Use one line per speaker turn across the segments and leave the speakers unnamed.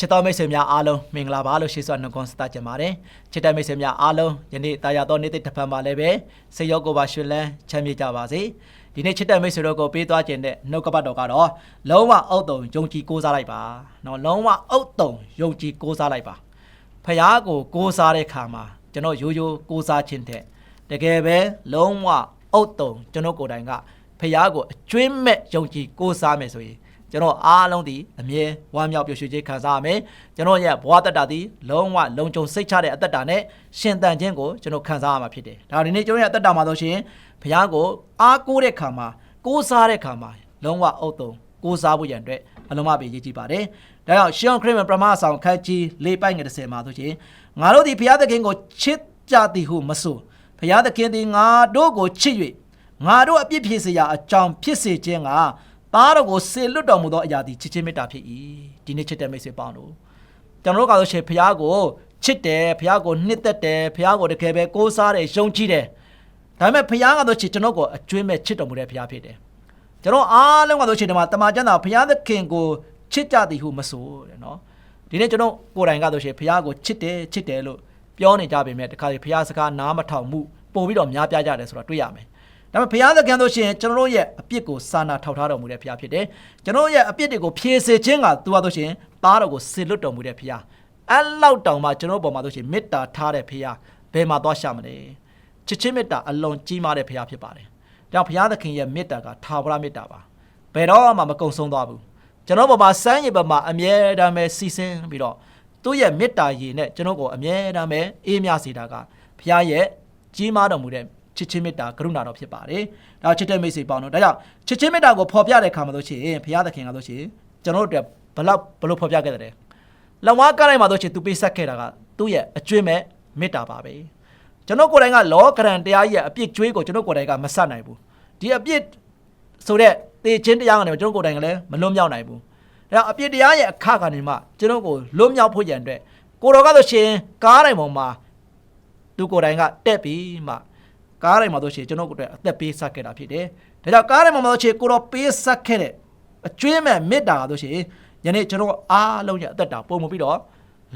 ချစ်တော်မိတ်ဆွေများအားလုံးမင်္ဂလာပါလို့ရှိစွာနှုတ်ခွန်းဆက်သကြပါတယ်ချစ်တဲ့မိတ်ဆွေများအားလုံးယနေ့တာယာတော်နေ့တစ်ဖန်ပါလည်းပဲစိတ်ရောကိုယ်ပါရှင်လန်းချမ်းမြေ့ကြပါစေဒီနေ့ချစ်တဲ့မိတ်ဆွေတို့ကိုပေးသွားခြင်းတဲ့နှုတ်ကပတ်တော်ကတော့လုံးဝအုတ်တုံယုံကြည်ကိုးစားလိုက်ပါနော်လုံးဝအုတ်တုံယုံကြည်ကိုးစားလိုက်ပါဖခင်ကိုကိုးစားတဲ့ခါမှာကျွန်တော်ရိုးရိုးကိုးစားခြင်းတဲ့တကယ်ပဲလုံးဝအုတ်တုံကျွန်တော်ကိုယ်တိုင်ကဖခင်ကိုအကျွင်းမဲ့ယုံကြည်ကိုးစားမယ်ဆိုရင် ကျွန်တော်အားလုံးဒီအမြဲဝမ်းမြောက်ပျော်ရွှင်ခြင်းခံစားရမယ်ကျွန်တော်ရဲ့ဘဝတက်တာဒီလုံးဝလုံခြုံစိတ်ချတဲ့အသက်တာနဲ့ရှင်သန်ခြင်းကိုကျွန်တော်ခံစားရမှာဖြစ်တယ်ဒါဒီနေ့ကျွန်တော်ရဲ့အသက်တာမှာဆိုရှင်ဘုရားကိုအားကိုးတဲ့ခါမှာကိုးစားတဲ့ခါမှာလုံးဝအုတ်တုံကိုးစားဖို့ရန်အတွက်အလုံးမပဲရည်ကြည်ပါတယ်ဒါကြောင့်ရှီယွန်ခရစ်မန်ပရမဆောင်ခန်းကြီး၄ပိုက်ငယ်30မှာဆိုရှင်ငါတို့ဒီဘုရားသခင်ကိုချစ်ကြသည်ဟုမဆိုဘုရားသခင်သည်ငါတို့ကိုချစ်၍ငါတို့အပြစ်ဖြစ်စေရာအကြောင်းဖြစ်စေခြင်းက သားတော်ကိုစေလွတ်တော်မူသောအရာသည်ချစ်ချင်းမေတ္တာဖြစ်၏ဒီနေ့ချစ်တဲ့မိတ်ဆွေပေါင်းတို့ကျွန်တော်တို့ကတော့ရှင်ဖះကိုချစ်တယ်ဖះကိုနှစ်သက်တယ်ဖះကိုတကယ်ပဲကိုးစားတယ်ယုံကြည်တယ်ဒါပေမဲ့ဖះကတော့ချစ်ကျွန်တော်ကိုအကျွမ်းမဲ့ချစ်တော်မူတဲ့ဖះဖြစ်တယ်ကျွန်တော်အားလုံးကတော့ချစ်တယ်မှာတမန်ကျမ်းသာဖះသခင်ကိုချစ်ကြသည်ဟုမဆိုတဲ့နော်ဒီနေ့ကျွန်တော်ကိုယ်တိုင်ကတော့ရှင်ဖះကိုချစ်တယ်ချစ်တယ်လို့ပြောနေကြပေမဲ့တခါလေဖះစကားနားမထောင်မှုပို့ပြီးတော့များပြားကြတယ်ဆိုတော့တွေ့ရမယ် ဒါပေမဲ့ဘုရားသခင်တို့ရှင်ကျွန်တော်တို့ရဲ့အပြစ်ကိုစာနာထောက်ထားတော်မူတဲ့ဘုရားဖြစ်တယ်။ကျွန်တော်တို့ရဲ့အပြစ်တွေကိုဖြေစေခြင်းကသူဟာတို့ရှင်သားတော်ကိုစေလွတ်တော်မူတဲ့ဘုရား။အဲ့လောက်တောင်မှကျွန်တော်တို့ဘောမှာတို့ရှင်မေတ္တာထားတဲ့ဘုရားဘယ်မှာသွားရှာမလဲ။ချစ်ချင်းမေတ္တာအလွန်ကြီးမားတဲ့ဘုရားဖြစ်ပါတယ်။ဒါကြောင့်ဘုရားသခင်ရဲ့မေတ္တာကထာဝရမေတ္တာပါ။ဘယ်တော့မှမကုံဆုံးသွားဘူး။ကျွန်တော်ဘောမှာစမ်းရည်ဘမှာအမြဲတမ်းပဲစီစဉ်ပြီးတော့သူ့ရဲ့မေတ္တာရည်နဲ့ကျွန်တော်ကိုအမြဲတမ်းပဲအေးမြစေတာကဘုရားရဲ့ကြီးမားတော်မူတဲ့ ချစ်ချင်းမေတ္တာကရုဏာတော်ဖြစ်ပါတယ်။ဒါချစ်တဲ့မိတ်ဆွေပေါင်းတို့ဒါကြောင့်ချစ်ချင်းမေတ္တာကိုဖော်ပြတဲ့ခါမှာလို့ရှိရင်ဘုရားသခင်ကလို့ရှိရင်ကျွန်တော်တို့အတွက်ဘလောက်ဘလို့ဖော်ပြခဲ့တဲ့လက်ဝါးကားတိုင်းမှာလို့ရှိရင်သူပေးဆက်ခဲ့တာကသူ့ရဲ့အကျွေးမဲ့မေတ္တာပါပဲ။ကျွန်တော်ကိုယ်တိုင်ကလောကရန်တရားကြီးရဲ့အပြစ်ကျွေးကိုကျွန်တော်ကိုယ်တိုင်ကမဆက်နိုင်ဘူး။ဒီအပြစ်ဆိုတဲ့တေချင်းတရားကနေကျွန်တော်ကိုယ်တိုင်ကလည်းမလွတ်မြောက်နိုင်ဘူး။ဒါကြောင့်အပြစ်တရားရဲ့အခကနေမှကျွန်တော်ကိုလွတ်မြောက်ဖို့ရန်အတွက်ကိုတော်ကဆိုရှင်ကားတိုင်းပေါ်မှာသူကိုယ်တိုင်ကတက်ပြီးမှ ကားတိုင်းမှာဆိုရှင်ကျွန်တော်တို့အသက်ပေးဆက်ခဲ့တာဖြစ်တယ်။ဒါကြောင့်ကားတိုင်းမှာဆိုရှင်ကိုတော့ပေးဆက်ခဲ့တဲ့အကျွေးမဲ့မေတ္တာဆိုရှင်ယနေ့ကျွန်တော်အားလုံးရဲ့အသက်တာပုံမပြီးတော့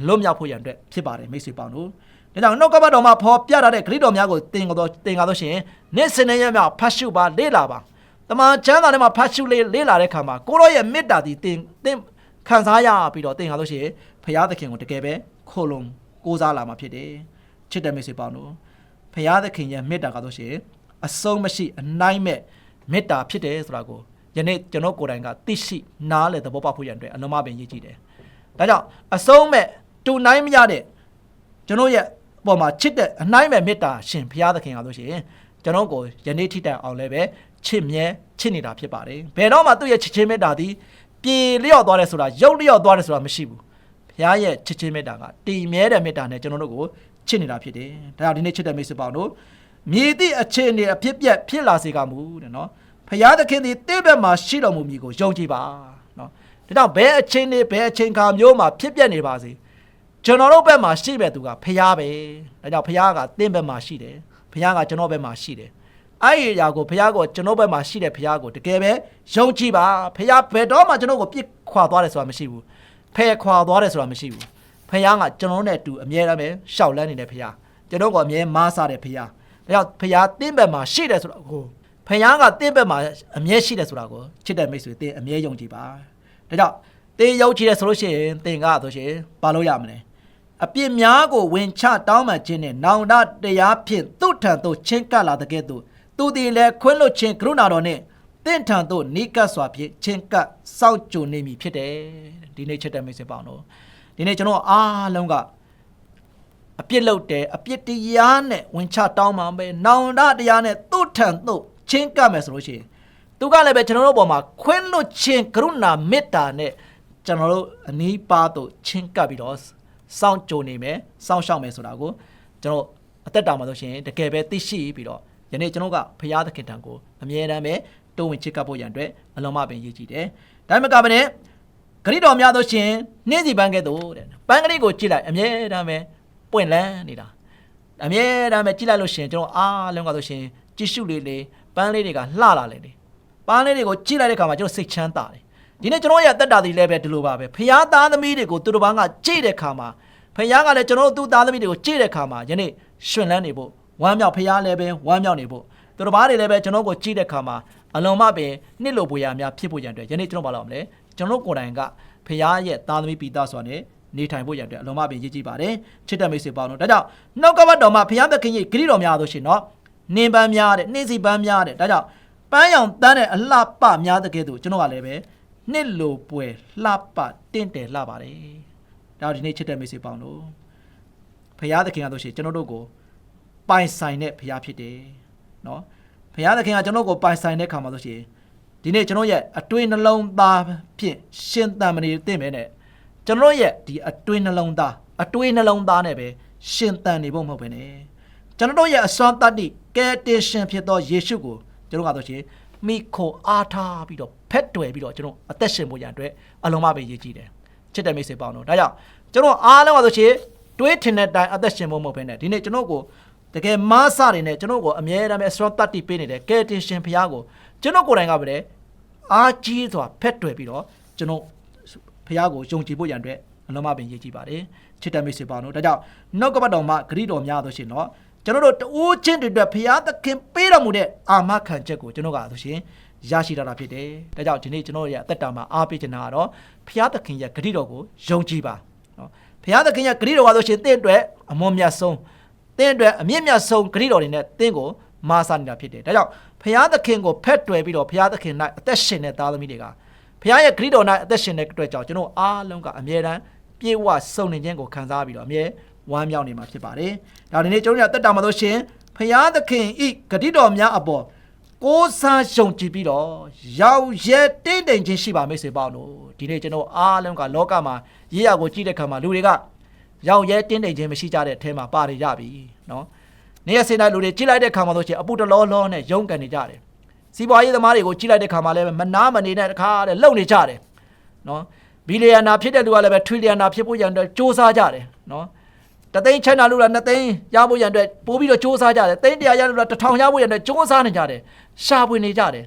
လွတ်မြောက်ဖို့ရန်အတွက်ဖြစ်ပါတယ်မိတ်ဆွေပေါင်းတို့။ဒါကြောင့်နှုတ်ကပတ်တော်မှာဖော်ပြထားတဲ့ဂရိတော်များကိုတင်တော်တင်ကားဆိုရှင်နေ့စဉ်နဲ့ရမြဖတ်ရှုပါလေ့လာပါ။တမန်ကျမ်းစာထဲမှာဖတ်ရှုလေလေ့လာတဲ့ခါမှာကိုရောရဲ့မေတ္တာဒီတင်တင်ခံစားရပြီးတော့တင်ကားဆိုရှင်ဖရာသခင်ကိုတကယ်ပဲခိုလုံကိုးစားလာမှာဖြစ်တယ်။ချစ်တဲ့မိတ်ဆွေပေါင်းတို့ ဖရာသခင်ရဲ့မေတ္တာကတော့ရှင်အဆုံးမရှိအနိုင်မဲ့မေတ္တာဖြစ်တယ်ဆိုတာကိုယနေ့ကျွန်တော်ကိုယ်တိုင်ကသိရှိနားလည်သဘောပေါက်ဖို့ရန်အတွက်အလုံးမပင်ရည်ကြည်တယ်။ဒါကြောင့်အဆုံးမဲ့တူနိုင်မရတဲ့ကျွန်တော်ရဲ့ပေါ်မှာချစ်တဲ့အနိုင်မဲ့မေတ္တာရှင်ဖရာသခင်ကလို့ရှိရင်ကျွန်တော်ကိုယနေ့ထိတိုင်အောင်လည်းပဲချစ်မြဲချစ်နေတာဖြစ်ပါတယ်။ဘယ်တော့မှသူ့ရဲ့ချစ်ချင်းမေတ္တာသည်ပြေလျော့သွားတယ်ဆိုတာရုပ်လျော့သွားတယ်ဆိုတာမရှိဘူး။ဖရာရဲ့ချစ်ချင်းမေတ္တာကတည်မြဲတဲ့မေတ္တာနဲ့ကျွန်တော်တို့ကို ချစ်နေတာဖြစ်တယ်။ဒါကြောင့်ဒီနေ့ချစ်တဲ့မိတ်ဆွေပေါင်းတို့မြည်သည့်အခြေအနေအဖြစ်ပြက်ဖြစ်လာစေကမူတဲ့နော်။ဖရာသခင်သည်တဲ့ဘက်မှာရှိတော်မူမည်ကိုယုံကြည်ပါနော်။ဒါကြောင့်ဘယ်အချိန်နေဘယ်အချိန်ခါမျိုးမှာဖြစ်ပြက်နေပါစေကျွန်တော်တို့ဘက်မှာရှိမဲ့သူကဖရာပဲ။ဒါကြောင့်ဖရာကတင့်ဘက်မှာရှိတယ်။ဖရာကကျွန်တော်ဘက်မှာရှိတယ်။အဲ့ဒီအရာကိုဖရာကိုကျွန်တော်ဘက်မှာရှိတဲ့ဖရာကိုတကယ်ပဲယုံကြည်ပါ။ဖရာဘယ်တော့မှကျွန်တော်ကိုပြစ်ခွာသွားတယ်ဆိုတာမရှိဘူး။ဖယ်ခွာသွားတယ်ဆိုတာမရှိဘူး။ ဖះကကျွန်တော်နဲ့အတူအမြဲတမ်းပဲရှောက်လန်းနေတဲ့ဖះကျွန်တော်ကအမြဲမားစားတဲ့ဖះဒါကြောင့်ဖះတင်းဘက်မှာရှိတယ်ဆိုတော့ကိုဖះကတင်းဘက်မှာအမြဲရှိတယ်ဆိုတာကိုချစ်တဲ့မိတ်ဆွေတင်းအမြဲယုံကြည်ပါဒါကြောင့်တင်းယုံကြည်တယ်ဆိုလို့ရှိရင်တင်းကဆိုရှင်ဘာလို့ရမလဲအပြစ်များကိုဝင်ချတောင်းမှခြင်းနဲ့နောင်တတရားဖြင့်သူ့ထံသို့ချင်းကပ်လာတဲ့ကဲ့သို့သူသည်လည်းခွင့်လွတ်ခြင်းကရုဏာတော်နဲ့တင့်ထံသို့နိကတ်စွာဖြင့်ချင်းကပ်စောင့်ကြိုနေမည်ဖြစ်တယ်ဒီနေ့ချစ်တဲ့မိတ်ဆွေပေါင်းတို့ ဒီနေ့ကျွန်တော်အားလုံးကအပြစ်လုပ်တယ်အပြစ်တရားနဲ့ဝင်ချတောင်းမှပဲနောင်တတရားနဲ့သူ့ထံသို့ချင်းကပ်မယ်ဆိုလို့ရှိရင်သူကလည်းပဲကျွန်တော်တို့ဘောမှာခွင့်လွတ်ခြင်းကရုဏာမေတ္တာနဲ့ကျွန်တော်တို့အနီးပါးသို့ချင်းကပ်ပြီးတော့စောင့်ကြိုနေမယ်စောင့်ရှောက်မယ်ဆိုတာကိုကျွန်တော်အသက်တာမှာဆိုရှင်တကယ်ပဲသိရှိပြီးတော့ယနေ့ကျွန်တော်ကဖရာသခင်တံကိုအမြဲတမ်းပဲတိုးဝင်ချစ်ကပ်ဖို့ရန်အတွက်အလုံးမပင်ရည်ကြည်တယ်။ဒါမှမကဘဲနဲ့ ဂရိတော်များသောရှင်နှင်းစီပန်းကဲ့သို့တဲ့ပန်းကလေးကိုကြည့်လိုက်အမြဲတမ်းပဲပွင့်လန်းနေတာအမြဲတမ်းပဲကြည့်လိုက်လို့ရှင်ကျွန်တော်အားလုံးကဆိုရှင်ကြည့်ရှုလေးလေးပန်းလေးတွေကလှလာလေတယ်ပန်းလေးတွေကိုကြည့်လိုက်တဲ့အခါမှာကျွန်တော်စိတ်ချမ်းသာတယ်ဒီနေ့ကျွန်တော်ရဲ့အသက်တာတွေလည်းပဲဒီလိုပါပဲဖခင်သားသမီးတွေကိုသူတို့ဘာကကြည့်တဲ့ခါမှာဖခင်ကလည်းကျွန်တော်တို့သူ့သားသမီးတွေကိုကြည့်တဲ့ခါမှာယနေ့ရှင်လန်းနေဖို့ဝမ်းမြောက်ဖခင်လည်းပဲဝမ်းမြောက်နေဖို့သူတို့ဘာတွေလည်းပဲကျွန်တော်ကိုကြည့်တဲ့ခါမှာ အလုံးမပင်နှစ်လိုပွေရများဖြစ်ဖို့ရန်အတွက်ယနေ့ကျွန်တော်ဘာလုပ်မလဲကျွန်တော်ကိုယ်တိုင်ကဖခင်ရဲ့သားသမီးပိသားဆိုတာနဲ့နေထိုင်ဖို့ရန်အတွက်အလုံးမပင်ရည်ကြည်ပါတယ်ချစ်တဲ့မိတ်ဆွေပေါင်းတို့ဒါကြောင့်နှုတ်ကပတ်တော်မှာဖခင်သခင်ရဲ့ဂရုတော်များလို့ရှင်နော်နင်းပန်းများတဲ့နှင်းစီပန်းများတဲ့ဒါကြောင့်ပန်းရောင်တန်းတဲ့အလှပများတဲ့ကဲ့သို့ကျွန်တော်ကလည်းပဲနှစ်လိုပွဲလှပတင့်တယ်လှပါတယ်။ဒါဒီနေ့ချစ်တဲ့မိတ်ဆွေပေါင်းတို့ဖရာသခင်ကတို့ရှိကျွန်တော်တို့ကိုပိုင်ဆိုင်တဲ့ဖရာဖြစ်တယ်။နော် ဖရာသခင်ကကျွန်တော်ကိုပိုင်ဆိုင်တဲ့ခါမှာဆိုရှင်ဒီနေ့ကျွန်တော်ရဲ့အတွင်းနှလုံးသားဖြင့်ရှင်သန်မနေသင့်ပဲနဲ့ကျွန်တော်ရဲ့ဒီအတွင်းနှလုံးသားအတွင်းနှလုံးသားနဲ့ပဲရှင်သန်နေဖို့မဟုတ်ပဲနဲ့ကျွန်တော်တို့ရဲ့အစွမ်းတတ္တိကယ်တင်ရှင်ဖြစ်သောယေရှုကိုကျွန်တော်ကဆိုရှင်မိခိုအားထားပြီးတော့ဖက်တွယ်ပြီးတော့ကျွန်တော်အသက်ရှင်ဖို့ရန်အတွက်အလုံးမပဲရည်ကြည်တယ်ချစ်တဲ့မိတ်ဆွေပေါင်းတို့ဒါကြောင့်ကျွန်တော်အားလုံးကဆိုရှင်တွေးထင်တဲ့အတိုင်းအသက်ရှင်ဖို့မဟုတ်ဘဲနဲ့ဒီနေ့ကျွန်တော်ကို တကယ်မားစတွေနဲ့ကျွန်တော်ကိုအမြဲတမ်းပဲ strong တတ်တိပေးနေတဲ့ကယ်တင်ရှင်ဖရားကိုကျွန်တော်ကိုယ်တိုင်ကပဲလေအားကြီးစွာဖက်တွယ်ပြီးတော့ကျွန်တော်ဖရားကိုယုံကြည်ဖို့ရန်အတွက်အလုံးမပင်ရည်ကြည်ပါတယ်ချစ်တဲ့မိတ်ဆွေပေါင်းတို့ဒါကြောင့်နှုတ်ကပတ်တော်မှာဂရိတော်များဆိုရှင်တော့ကျွန်တော်တို့တိုးချင်းတွေအတွက်ဖရားသခင်ပေးတော်မူတဲ့အာမခံချက်ကိုကျွန်တော်ကဆိုရှင်ရရှိလာတာဖြစ်တယ်။ဒါကြောင့်ဒီနေ့ကျွန်တော်ရဲ့အသက်တာမှာအားပေးချင်တာကတော့ဖရားသခင်ရဲ့ဂရိတော်ကိုယုံကြည်ပါ။နော်ဖရားသခင်ရဲ့ဂရိတော်ကဆိုရှင်တင့်အတွက်အမွန်မြတ်ဆုံး တင့်အတွက်အမြင့်မြတ်ဆုံးဂရိတော်တွေနဲ့တင့်ကိုမာစာနေတာဖြစ်တယ်။ဒါကြောင့်ဖရားသခင်ကိုဖက်တွယ်ပြီးတော့ဖရားသခင်၌အသက်ရှင်တဲ့သားသမီးတွေကဖရားရဲ့ဂရိတော်၌အသက်ရှင်တဲ့အတွက်ကြောင့်ကျွန်တော်အားလုံးကအမြဲတမ်းပြေဝစုံနေခြင်းကိုခံစားပြီးတော့အမြဲဝမ်းမြောက်နေမှာဖြစ်ပါတယ်။ဒါဒီနေ့ကျွန်တော်တို့တက်တာမှာလို့ရှင်ဖရားသခင်ဤဂတိတော်များအပေါ်ကိုးစားယုံကြည်ပြီးတော့ရောက်ရဲတိတ်တိမ်ခြင်းရှိပါမိတ်ဆွေပေါင်းတို့ဒီနေ့ကျွန်တော်အားလုံးကလောကမှာရေးရကိုကြည့်တဲ့ခါမှာလူတွေက ရောက်ရဲတင်းတိမ်ခြင်းမရှိကြတဲ့အထဲမှာပါနေကြပြီနော်။နေ့ရက်စင်တိုင်းလူတွေကြည့်လိုက်တဲ့ခါမှာဆိုရှင်အပူတလောလောနဲ့ရုန်းကန်နေကြတယ်။စီးပွားရေးသမားတွေကိုကြည့်လိုက်တဲ့ခါမှာလည်းမနာမနေတဲ့တခါတဲ့လှုပ်နေကြတယ်နော်။ဘီလီယံနာဖြစ်တဲ့လူကလည်းပဲထရီလီယံနာဖြစ်ဖို့ရန်အတွက်စ조사ကြတယ်နော်။တသိန်းချမ်းသာလို့လားနှစ်သိန်းရဖို့ရန်အတွက်ပို့ပြီးတော့စ조사ကြတယ်သိန်း100ရလို့လားတစ်ထောင်ရဖို့ရန်အတွက်စ조사နေကြတယ်ရှာဖွေနေကြတယ်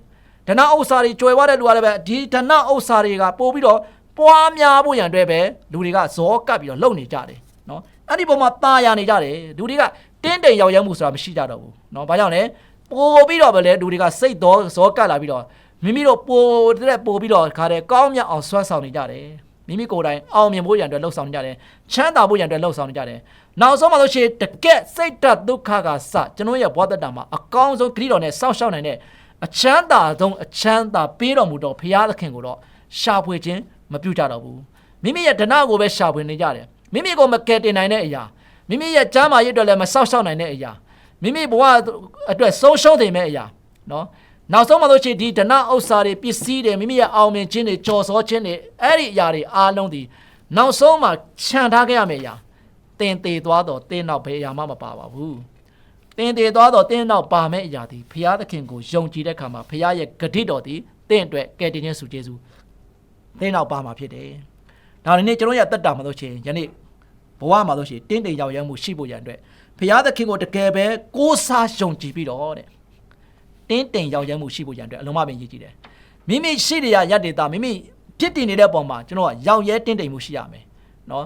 ဒနာဥစ္စာတွေကြွယ်ဝတဲ့လူကလည်းပဲဒီဒနာဥစ္စာတွေကပို့ပြီးတော့ပွားများဖို့ရန်အတွက်ပဲလူတွေကဇောကပ်ပြီးတော့လုံနေကြတယ် နော်အဲ့ဒီပုံမှာตาရနေကြတယ်လူတွေကတင်းတိမ်ရောက်ရမှုဆိုတာမရှိကြတော့ဘူးနော်ဘာကြောင့်လဲပို့ပြီးတော့ပဲလေလူတွေကစိတ်တော်ဇောကပ်လာပြီးတော့မိမိတို့ပို့တဲ့ပို့ပြီးတော့ခါတဲ့ကောင်းမြတ်အောင်ဆွမ်းဆောင်နေကြတယ်မိမိကိုယ်တိုင်အောင်မြင်ဖို့ရန်အတွက်လှုပ်ဆောင်နေကြတယ်ချမ်းသာဖို့ရန်အတွက်လှုပ်ဆောင်နေကြတယ်နောက်ဆုံးမှလို့ရှိရင်တကက်စိတ်တဒုက္ခကစကျွန်တော်ရဲ့ဘဝတတမှာအကောင်းဆုံးဂရိတော်နဲ့စောင့်ရှောက်နိုင်တဲ့အချမ်းသာဆုံးအချမ်းသာပေးတော်မူတော်ဘုရားသခင်ကိုတော့ရှာဖွေခြင်းမပြုကြတော့ဘူးမိမိရဲ့ဒနာကိုပဲရှာဖွေနေကြတယ် မိမိကိုမကယ်တင်နိုင်တဲ့အရာမိမိရဲ့ကြားမာရစ်အတွက်လည်းမစောင့်ရှောက်နိုင်တဲ့အရာမိမိဘဝအတွက်ဆုံးရှုံးနေမဲ့အရာနော်နောက်ဆုံးမှလို့ရှိရင်ဒီဒနာဥစ္စာတွေပစ္စည်းတွေမိမိရဲ့အောင်မြင်ခြင်းတွေကြော်စောခြင်းတွေအဲ့ဒီအရာတွေအားလုံးဒီနောက်ဆုံးမှခြံထားခဲ့ရမယ့်အရာတင်သေးသွားတော့တင်းနောက်ဘယ်အရာမှမပါပါဘူးတင်သေးသွားတော့တင်းနောက်ပါမယ့်အရာဒီဘုရားသခင်ကိုယုံကြည်တဲ့အခါမှာဘုရားရဲ့ဂတိတော်ဒီတင်းအတွက်ကယ်တင်ခြင်းစုကျေးဇူးတင်းနောက်ပါမှာဖြစ်တယ် ဒါဒီနေ့ကျွန်တော်ရတက်တာမှာလို့ရှိရင်ယနေ့ဘဝမှာလို့ရှိရင်တင်းတိမ်ရောက်ရမှုရှိဖို့ရန်အတွက်ဘုရားသခင်ကိုတကယ်ပဲကိုးစားယုံကြည်ပြီးတော့တဲ့တင်းတိမ်ရောက်ရမှုရှိဖို့ရန်အတွက်အလုံးမပင်ရည်ကြည်တယ်မိမိရှိရရတဲ့တာမိမိဖြစ်တည်နေတဲ့ပုံမှာကျွန်တော်ကရောက်ရဲတင်းတိမ်မှုရှိရမယ်နော်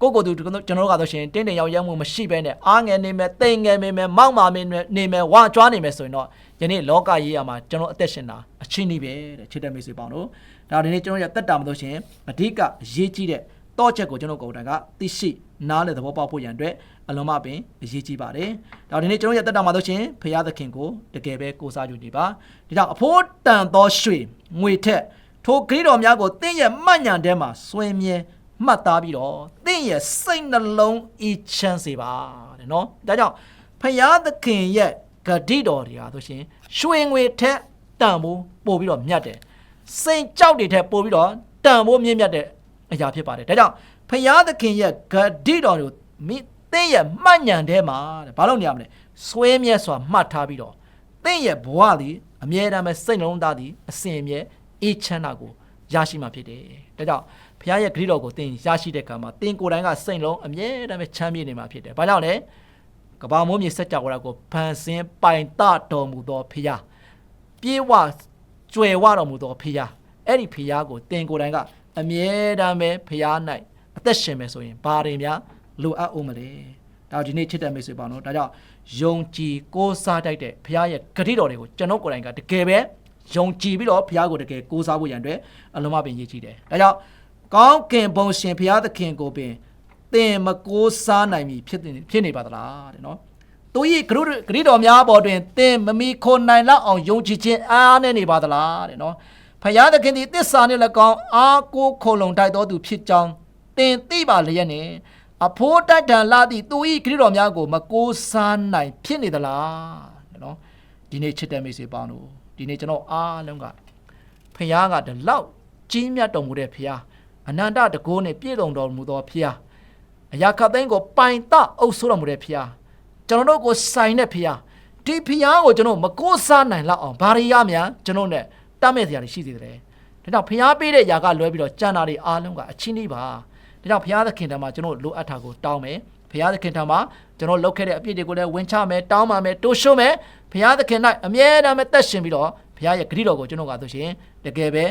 ကိုကိုသူကျွန်တော်တို့ကတော့ရှင်တင်းတင်းရောက်ရဲမှုမရှိဘဲနဲ့အားငယ်နေမယ်တိမ်ငယ်နေမယ်မောက်မာမင်းနေမယ်ဝါကြွားနေမယ်ဆိုရင်တော့ယနေ့လောကရေးရမှာကျွန်တော်အသက်ရှင်တာအချင်းကြီးပဲတဲ့ချစ်တဲ့မိတ်ဆွေပေါင်းတို့ ဒါဒီနေ့ကျွန်တော်ရတက်တာမလို့ရှင်အဓိကအရေးကြီးတဲ့တောချက်ကိုကျွန်တော်ကိုယ်တိုင်ကသိရှိနားလည်သဘောပေါက်ဖို့ရန်အတွက်အလုံးမပင်အရေးကြီးပါတယ်။ဒါဒီနေ့ကျွန်တော်ရတက်တာမှာလို့ရှင်ဖရာသခင်ကိုတကယ်ပဲကိုးစားယူနေပါ။ဒါကြောင့်အဖို့တန်သောရွှေငွေထက်ထိုဂရိတော်များကိုတင့်ရဲ့မှတ်ညံထဲမှာစွဲမြဲမှတ်သားပြီးတော့တင့်ရဲ့စိတ်နှလုံးအေးချမ်းစေပါတဲ့နော်ဒါကြောင့်ဖယားသခင်ရဲ့ဂတိတော်တွေဟာဆိုရှင်ရွှေငွေထက်တန်ဖို့ပို့ပြီးတော့မြတ်တယ် စိတ်ကြောက်တွေထက်ပို့ပြီးတော့တန်ဖို့မြင့်မြတ်တဲ့အရာဖြစ်ပါတယ်ဒါကြောင့်ဖယားသခင်ရဲ့ဂတိတော်တွေကိုမိတင့်ရဲ့မှတ်ညံထဲမှာတဲ့ဘာလို့နေရမလဲစွဲမြဲစွာမှတ်ထားပြီးတော့တင့်ရဲ့ဘဝသည်အမြဲတမ်းပဲစိတ်နှလုံးသားသည်အစဉ်အမြဲအေးချမ်းတာကိုရရှိမှာဖြစ်တယ်ဒါကြောင့်ဘုရားရဲ့ဂရုတော်ကိုသင်ရရှိတဲ့ကံမှာသင်ကိုယ်တိုင်ကစိတ်လုံးအမြဲတမ်းပဲချမ်းမြေ့နေမှာဖြစ်တယ်ဘာကြောင့်လဲကဘာမိုးမြေစัจ java ကိုဖန်ဆင်းပိုင်တတော်မူသောဖုရားပြေဝ ကျွယ်ဝတော်မူသောဖုရားအဲ့ဒီဖျားကိုတင်ကိုယ်တိုင်ကအမြဲတမ်းပဲဖျား၌အသက်ရှင်မယ်ဆိုရင်ဘာတွေများလိုအပ်ဦးမလဲဒါဒီနေ့ချစ်တဲ့မိတ်ဆွေပေါင်းတို့ဒါကြောင့်ယုံကြည်ကိုးစားတိုက်တဲ့ဖျားရဲ့ဂရုတော်တွေကိုကျွန်တော်ကိုယ်တိုင်ကတကယ်ပဲယုံကြည်ပြီးတော့ဖျားကိုတကယ်ကိုးစားဖို့ရန်အတွက်အလုံးမပင်ရည်ကြည်တယ်ဒါကြောင့်ကောင်းကင်ဘုံရှင်ဖျားသခင်ကိုပင်သင်မကိုးစားနိုင်ပြီဖြစ်နေဖြစ်နေပါသလားတဲ့နော် သူ၏ဂရုဂရိတော်များပေါ်တွင်သင်မမီခွန်နိုင်လောက်အောင်ယုံကြည်ခြင်းအားနဲ့နေပါသလားတဲ့နော်ဖယားသခင်သည်တစ္ဆာနှင့်၎င်းအာကိုခုံလုံတိုက်တော်သူဖြစ်ကြောင်းသင်သိပါလျက်နှင့်အဖိုးတိုက်တံလာသည့်သူ၏ဂရိတော်များကို မကိုးစားနိုင်ဖြစ်နေသလားတဲ့နော်ဒီနေ့ချစ်တဲ့မိတ်ဆွေပေါင်းတို့ဒီနေ့ကျွန်တော်အားလုံးကဖယားကဒီလောက်ကြီးမြတ်တော်မူတဲ့ဖယားအနန္တတကိုးနဲ့ပြည့်စုံတော်မူသောဖယားအရာခတ်သိန်းကိုပိုင်တအုပ်ဆိုးတော်မူတဲ့ဖယား ကျွန်တော်တို့ကိုဆိုင်တဲ့ဖရားဒီဖရားကိုကျွန်တော်မကိုးစားနိုင်လောက်အောင်ဘာတွေရမြန်ကျွန်တော်နဲ့တတ်မဲ့စရာတွေရှိသေးတယ်ဒါကြောင့်ဖရားပေးတဲ့ຢာကလွဲပြီးတော့ကြံတာတွေအားလုံးကအချင်းကြီးပါဒါကြောင့်ဖရားသခင်တမှာကျွန်တော်လိုအပ်တာကိုတောင်းမယ်ဖရားသခင်တမှာကျွန်တော်လုပ်ခဲ့တဲ့အပြစ်တွေကိုလည်းဝင်ချမယ်တောင်းပါမယ်တိုးရှုံးမယ်ဖရားသခင်၌အမြဲတမ်းပဲသက်ရှင်ပြီးတော့ဖရားရဲ့ဂရုတော်ကိုကျွန်တော်ကဆိုရှင်တကယ်ပဲ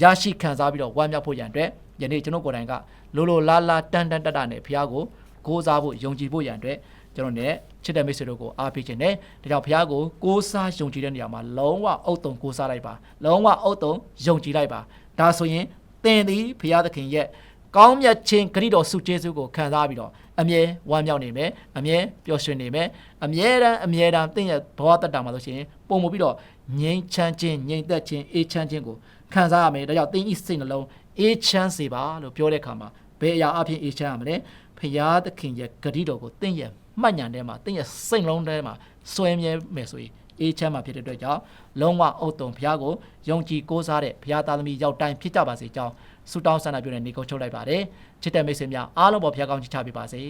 ရရှိခံစားပြီးတော့ဝမ်းမြောက်ဖို့ရန်အတွက်ယနေ့ကျွန်တော်ကိုယ်တိုင်ကလိုလိုလားလားတန်တန်တတနဲ့ဖရားကိုကိုးစားဖို့ယုံကြည်ဖို့ရန်အတွက် ကျွန်တော်နဲ့ချစ်တဲ့မိတ်ဆွေတို့ကိုအားပေးခြင်းနဲ့ဒါကြောင့်ဘုရားကိုကိုးစားယုံကြည်တဲ့နေရာမှာလုံးဝအုတ်တုံကိုးစားလိုက်ပါလုံးဝအုတ်တုံယုံကြည်လိုက်ပါဒါဆိုရင်သင်သည်ဘုရားသခင်ရဲ့ကောင်းမြတ်ခြင်းဂရုတော်ဆုကျေးဇူးကိုခံစားပြီးတော့အမြဲဝမ်းမြောက်နေမယ်အမြဲပျော်ရွှင်နေမယ်အမြဲတမ်းအမြဲတမ်းသင်ရဲ့ဘဝတတမှာဆိုရှင်ပုံမပြီးတော့ငြိမ်းချမ်းခြင်းငြိမ်သက်ခြင်းအေးချမ်းခြင်းကိုခံစားရမယ်ဒါကြောင့်သင်ဤစိတ်နှလုံးအေးချမ်းစေပါလို့ပြောတဲ့အခါမှာ ဘယ်အရာအဖြစ်အေးချမ်းရမလဲဖရာသခင်ရဲ့ဂရုတော်ကိုသင်ရဲ့မှတ်ဉာဏ်ထဲမှာသင်ရဲ့စိတ်လုံးထဲမှာစွဲမြဲမယ်ဆိုရင်အေးချမ်းမှာဖြစ်တဲ့အတွက်ကြောင့်လုံးဝအုတ်တုံဘုရားကိုယုံကြည်ကိုးစားတဲ့ဘုရားသားသမီးရောက်တိုင်းဖြစ်ကြပါစေကြောင်းဆုတောင်းဆန္ဒပြုနေနေကုန်းချုပ်လိုက်ပါတယ်ချစ်တဲ့မိတ်ဆွေများအားလုံးပေါ်ဘုရားကောင်းချီးချပေးပါစေ